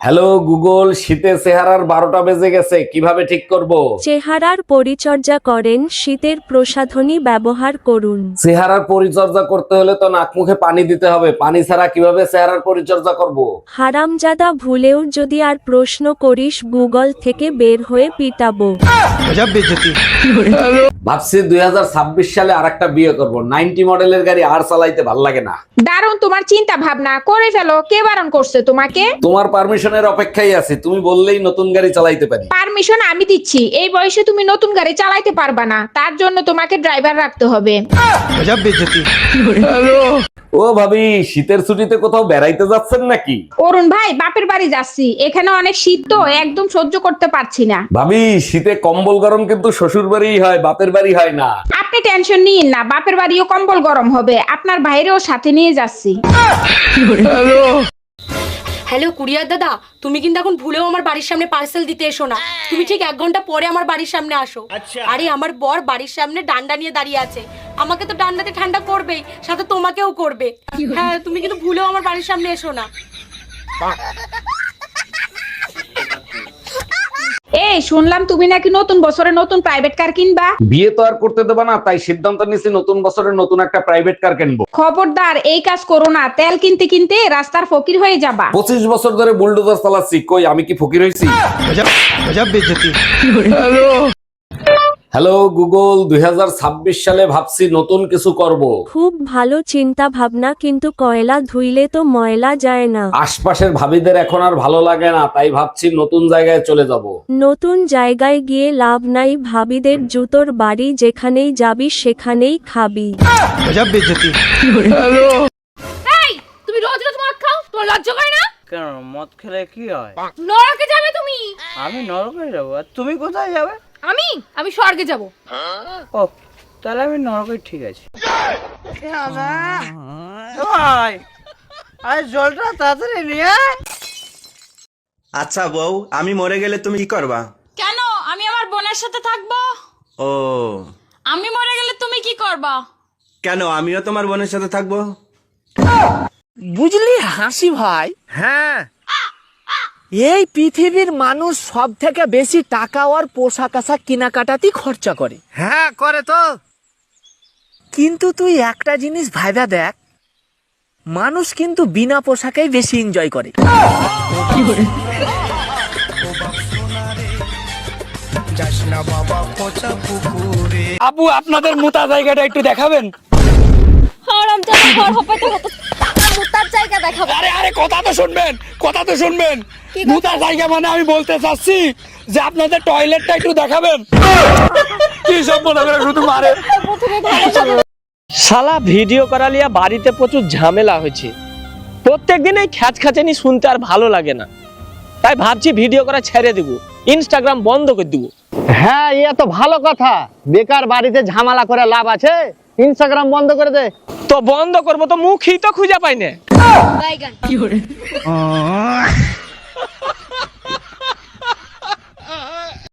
Hello Google শীতে চেহারার বারোটা বেজে গেছে কীভাবে ঠিক করব? চেহারার পরিচর্যা করেন শীতের প্রসাধনী ব্যবহার করুন। চেহারার পরিচর্যা করতে হলে তো নাক মুখে পানি দিতে হবে পানি ছাড়া কীভাবে চেহারার পরিচর্যা করব? হারামজাদা ভুলেও যদি আর প্রশ্ন করিস গুগল থেকে বের হয়ে পিটাবো। ভাবছি দুই সালে আর একটা বিয়ে করব। নাইনটি মডেলের গাড়ি আর চালাইতে ভালো লাগে না। দারুণ তোমার চিন্তা ভাবনা। করে ফেলো কে বারণ করছে তোমাকে? তোমার পারমিশনের অপেক্ষায় আছি তুমি বললেই নতুন গাড়ি চালাইতে পারি। পারমিশন আমি দিচ্ছি। এই বয়সে তুমি নতুন গাড়ি চালাইতে পারবা না। তার জন্য তোমাকে ড্রাইভার রাখতে হবে। ও ভাবি শীতের ছুটিতে কোথাও বেড়াইতে যাচ্ছেন নাকি? অরুণ ভাই বাপের বাড়ি যাচ্ছি। এখানে অনেক শীত তো একদম সহ্য করতে পারছি না। ভাবি শীতে কম্বল গরম কিন্তু শ্বশুর বাড়ি হয় বাপের বাড়ি হয় না। আপনি টেনশন নিন না বাপের বাড়িও কম্বল গরম হবে আপনার ভাইরেও সাথে নিয়ে যাচ্ছি। হ্যালো কুরিয়ার দাদা তুমি কিন্তু এখন ভুলেও আমার বাড়ির সামনে পার্সেল দিতে এসো না। তুমি ঠিক এক ঘণ্টা পরে আমার বাড়ির সামনে আসো। আরে আমার বর বাড়ির সামনে ডান্ডা নিয়ে দাঁড়িয়ে আছে। আমাকে তো ডান্ডাতে ঠান্ডা করবেই সাথে তোমাকেও করবে। হ্যাঁ তুমি কিন্তু ভুলেও আমার বাড়ির সামনে এসো না। এই শুনলাম তুমি নাকি নতুন বছরে নতুন প্রাইভেট কার কিনবা। বিয়ে তো আর করতে দেবা না তাই সিদ্ধান্ত নিছি নতুন বছরে নতুন একটা প্রাইভেট কার কিনবো। খবরদার এই কাজ করো না তেল কিনতে কিনতে রাস্তার ফকির হয়ে যাবা। পঁচিশ বছর ধরে বুলডোজার চালাচ্ছি কই আমি কি ফকির হয়েছি? হ্যালো গুগল দুই সালে ভাবছি নতুন কিছু করব। খুব ভালো চিন্তা ভাবনা কিন্তু কয়লা ধুইলে তো ময়লা যায় না। আশপাশের ভাবিদের এখন আর ভালো লাগে না তাই ভাবছি নতুন জায়গায় চলে যাব। নতুন জায়গায় গিয়ে লাভ নাই ভাবিদের জুতোর বাড়ি যেখানেই যাবি সেখানেই খাবি। তুমি রোজ রোজ মদ খাও? তোমার লজ্জা করে না? কেন মদ খেলে কি হয়? নরকে যাবে তুমি। আমি নরকে যাব আর তুমি কোথায় যাবে? আমি? আমি স্বর্গে যাব। ও তাহলে আমি নরকে ঠিক আছে। ভাই আরে জলটা তাড়াতাড়ি নিয়ে আচ্ছা বউ আমি মরে গেলে তুমি কি করবা? কেন? আমি আমার বোনের সাথে থাকব? ও। আমি মরে গেলে তুমি কি করবা? কেন আমিও তোমার বোনের সাথে থাকব? বুঝলি হাসি ভাই? হ্যাঁ এই পৃথিবীর মানুষ সব থেকে বেশি টাকা ওর পোশাক আশাক কেনাকাটাতেই খরচা করে। হ্যাঁ করে তো। কিন্তু তুই একটা জিনিস ভাইবা দেখ মানুষ কিন্তু বিনা পোশাকেই বেশি এনজয় করে। আবু আপনাদের মোতা জায়গাটা একটু দেখাবেন? আরে আরে কথা তো শুনবেন কথা তো শুনবেন। মোতা জায়গা মানে আমি বলতে চাচ্ছি যে আপনাদের টয়লেটটা একটু দেখাবেন। কি সব মনে করে শুধু মারে? শালা ভিডিও করালিয়া বাড়িতে প্রচুর ঝামেলা হয়েছে। প্রত্যেক দিন এই খ্যাচ খাচানি শুনতে আর ভালো লাগে না। তাই ভাবছি ভিডিও করা ছেড়ে দিব ইনস্টাগ্রাম বন্ধ করে দিব। হ্যাঁ ইয়ে তো ভালো কথা। বেকার বাড়িতে ঝামেলা করে লাভ আছে। ইনস্টাগ্রাম বন্ধ করে দে। তো বন্ধ করব তো মুখই তো খুঁজে পাই না।